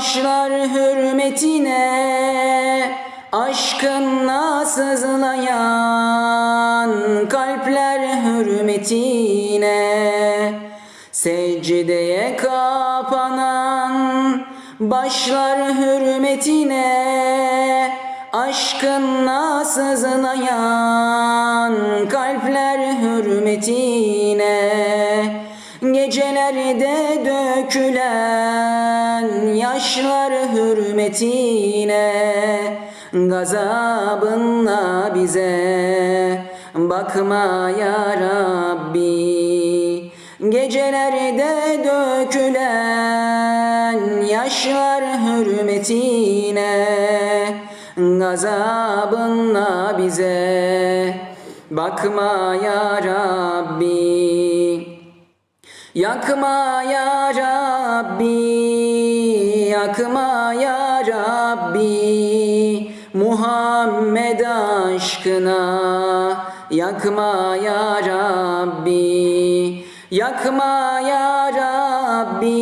Başlar hürmetine aşkınla sızlayan kalpler hürmetine. Secdeye kapanan başlar hürmetine aşkınla sızlayan kalpler hürmetine. Gecelerde dökülen yaşlar hürmetine Gazabınla bize bakma ya Rabbi. Gecelerde dökülen yaşlar hürmetine Gazabınla bize bakma ya Rabbi Yakma ya Rabbi, yakma ya Rabbi. Muhammed aşkına Yakma ya Rabbi, yakma ya Rabbi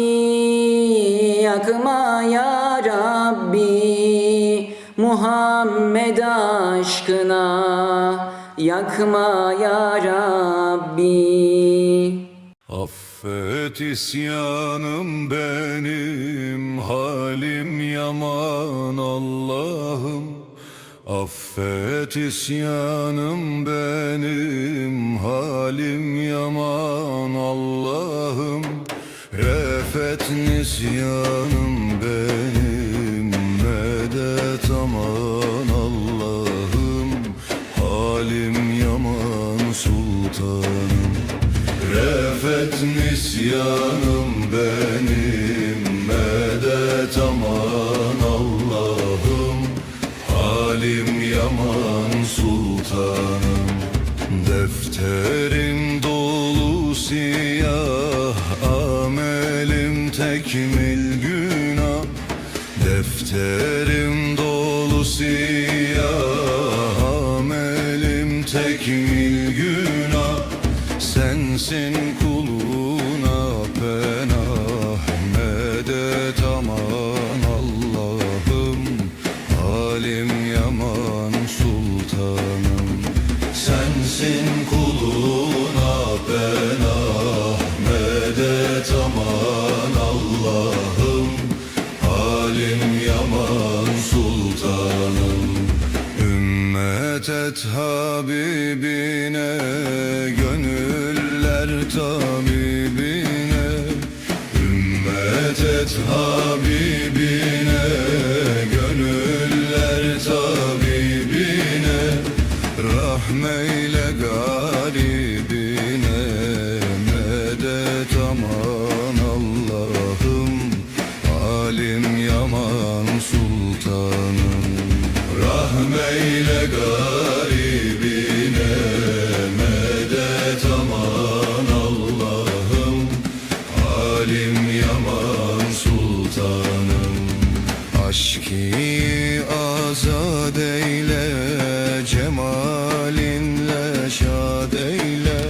Yakma ya Rabbi. Muhammed aşkına Yakma ya Rabbi Affet isyanım benim halim yaman Allah'ım. Affet isyanım benim halim yaman Allah'ım. Refet nisyanım benim medet aman Allah'ım. Halim yaman sultanım Refet nisyanım benim medet aman Allah'ım. Halim yaman sultanım Defterim dolu siyah Amelim tekmil günah. Defterim dolu siyah Amelim tekmil günah Sensin kuluna penah Medet aman Allah'ım. Halim yaman sultanım. Sensin kuluna penah Medet aman Ümmet et Habibine Gönüller tabibine. Ümmet et Habibine Rahmeyle garibine Medet aman Allah'ım Alim yaman sultanım. Aşkı azad eyle Cemalinle şad eyle.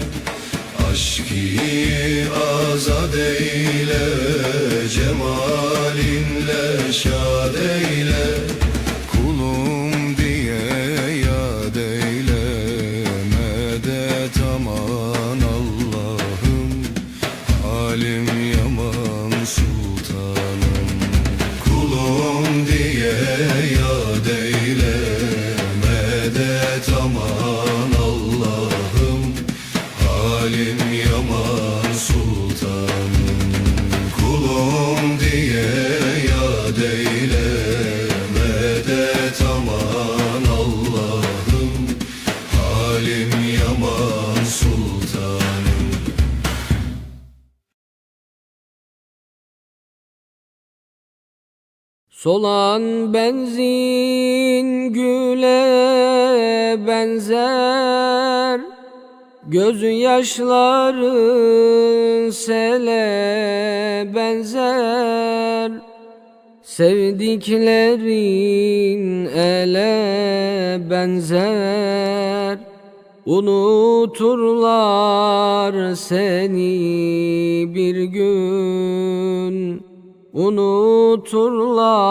Aşkı azad eyle Cemalinle şad eyle Medet aman Allah'ım Halim yaman sultanım. Kulum diye yad eyle Medet aman Allah'ım Halim yaman sultanım. Solan benzin benzer. Gözyaşların sele benzer. Sevdiklerin ele benzer. Unuturlar seni bir gün. Unuturlar